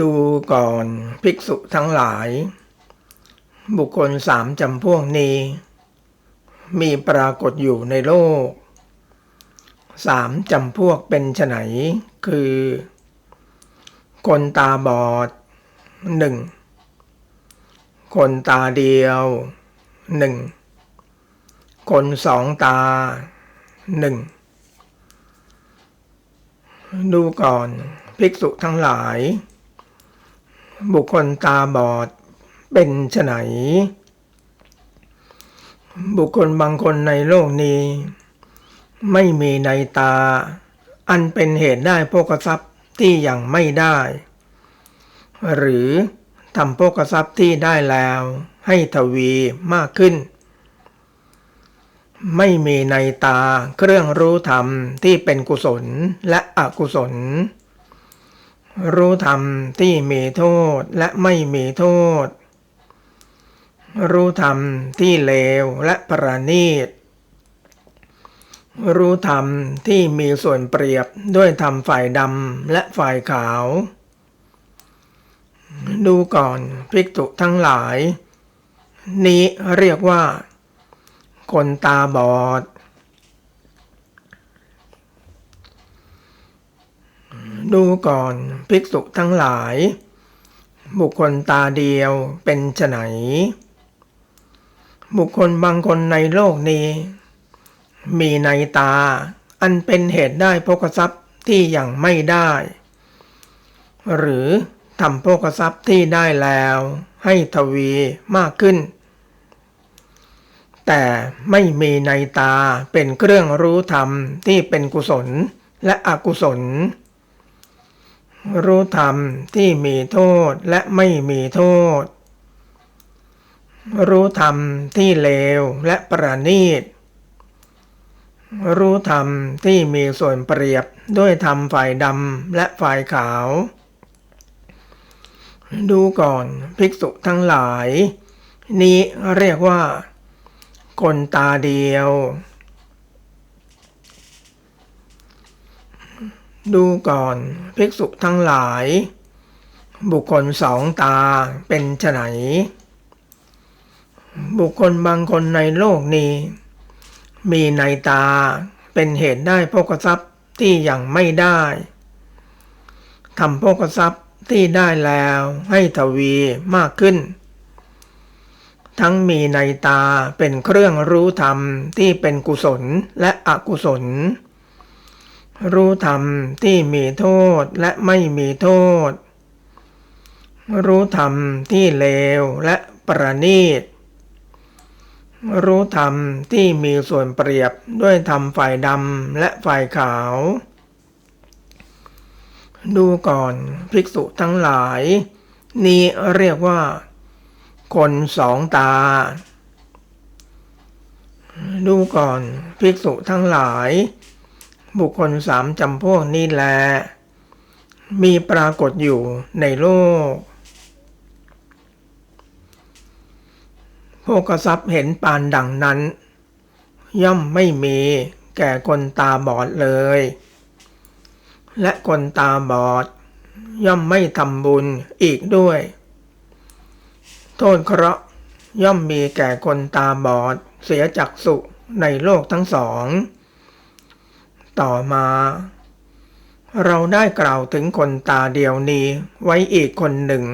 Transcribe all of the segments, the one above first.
ดูก่อนภิกษุทั้งหลาย บุคคลสามจำพวกนี้ มีปรากฏอยู่ในโลกสามจำพวกเป็นไฉนคือ คนตาบอดหนึ่งคนตาเดียวหนึ่งคนสองตาหนึ่งดูก่อนภิกษุทั้งหลาย บุคคลตาบอดเป็นไฉนบุคคลบางคนในโลกนี้ ไม่มีในตา อันเป็นเหตุได้โภกทรัพย์ที่ยังไม่ได้ หรือทำโภกทรัพย์ที่ได้แล้วให้ทวีมากขึ้น ไม่มีในตาเครื่องรู้ธรรมที่เป็นกุศลและอกุศล รู้ธรรมที่มีโทษและไม่มีโทษ รู้ธรรมที่เลวและประณีต รู้ธรรมที่มีส่วนเปรียบด้วยธรรมฝ่ายดำและฝ่ายขาว ดูก่อนภิกษุทั้งหลาย นี้เรียกว่า คนตาบอด ดูก่อนภิกษุทั้งหลาย บุคคลตาเดียวเป็นไฉนบุคคลบางคนในโลกนี้ มีในตา อันเป็นเหตุได้โภกทรัพย์ที่ยังไม่ได้ หรือทำโภกทรัพย์ที่ได้แล้ว ให้ทวีมากขึ้น แต่ไม่มีในตาเป็นเครื่องรู้ธรรมที่เป็นกุศลและอกุศล รู้ธรรมที่มีโทษและไม่มีโทษ รู้ธรรมที่เลวและประณีต รู้ธรรมที่มีส่วนเปรียบด้วยธรรมฝ่ายดำและฝ่ายขาว ดูก่อนภิกษุทั้งหลาย นี้เรียกว่า คนตาเดียว ดูก่อนภิกษุทั้งหลาย บุคคลสองตาเป็นไฉนบุคคลบางคนในโลกนี้ มีในตาเป็นเหตุได้โภกทรัพย์ที่ยังไม่ได้ทำโภกทรัพย์ที่ได้แล้วให้ทวีมากขึ้น ทั้งมีในตาเป็นเครื่องรู้ธรรมที่เป็นกุศลและอกุศล รู้ธรรมที่มีโทษและไม่มีโทษ รู้ธรรมที่เลวและประณีต รู้ธรรมที่มีส่วนเปรียบด้วยธรรมฝ่ายดำและฝ่ายขาว ดูก่อนภิกษุทั้งหลาย นี้เรียกว่า คนสองตา ดูก่อนภิกษุทั้งหลาย บุคคลสามจำพวกนี้แล มีปรากฏอยู่ในโลกโภกทรัพย์เห็นปานดังนั้น ย่อมไม่มีแก่คนตาบอดเลย และคนตาบอด ย่อมไม่ทำบุญอีกด้วย โทษเคราะห์ย่อมมีแก่คนตาบอดเสียจักสุในโลกทั้งสอง ต่อมา เราได้กล่าวถึงคนตาเดียวนี้ไว้อีกคนหนึ่ง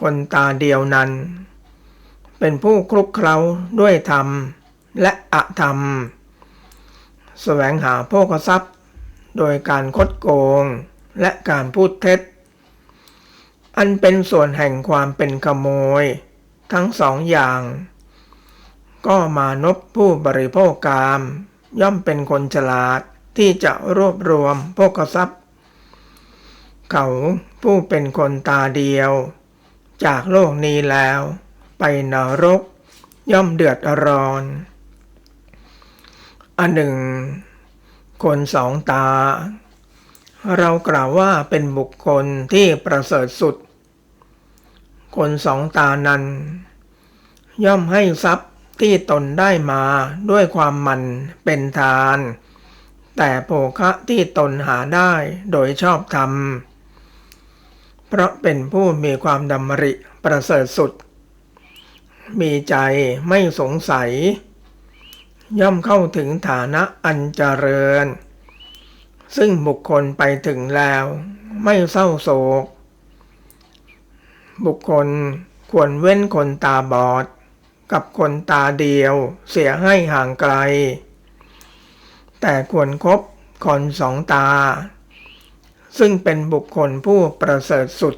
คนตาเดียวนั้น เป็นผู้คลุกเคล้าด้วยธรรมและอธรรม แสวงหาโภคทรัพย์ โดยการคดโกงและการพูดเท็จ อันเป็นส่วนแห่งความเป็นขโมย ทั้งสองอย่าง ก็มานบผู้บริโภคกาม ย่อมเป็นคนฉลาดที่จะรวบรวมโภคทรัพย์ เขาผู้เป็นคนตาเดียว จากโลกนี้แล้ว ไปนรก ย่อมเดือดร้อน อันหนึ่ง คนสองตา เรากล่าวว่าเป็นบุคคลที่ประเสริฐสุด คนสองตานั้น ย่อมให้ทรัพย์ ที่ตนได้มาด้วยความมันเป็นทาน แต่โภคะที่ตนหาได้โดยชอบธรรม เพราะเป็นผู้มีความดำริประเสริฐสุด มีใจไม่สงสัย ย่อมเข้าถึงฐานะอันเจริญ ซึ่งบุคคลไปถึงแล้ว ไม่เศร้าโศก บุคคลควรเว้นคนตาบอด กับคนตาเดียว เสียให้ห่างไกล แต่ควรครบคนสองตา ซึ่งเป็นบุคคลผู้ประเสริฐสุด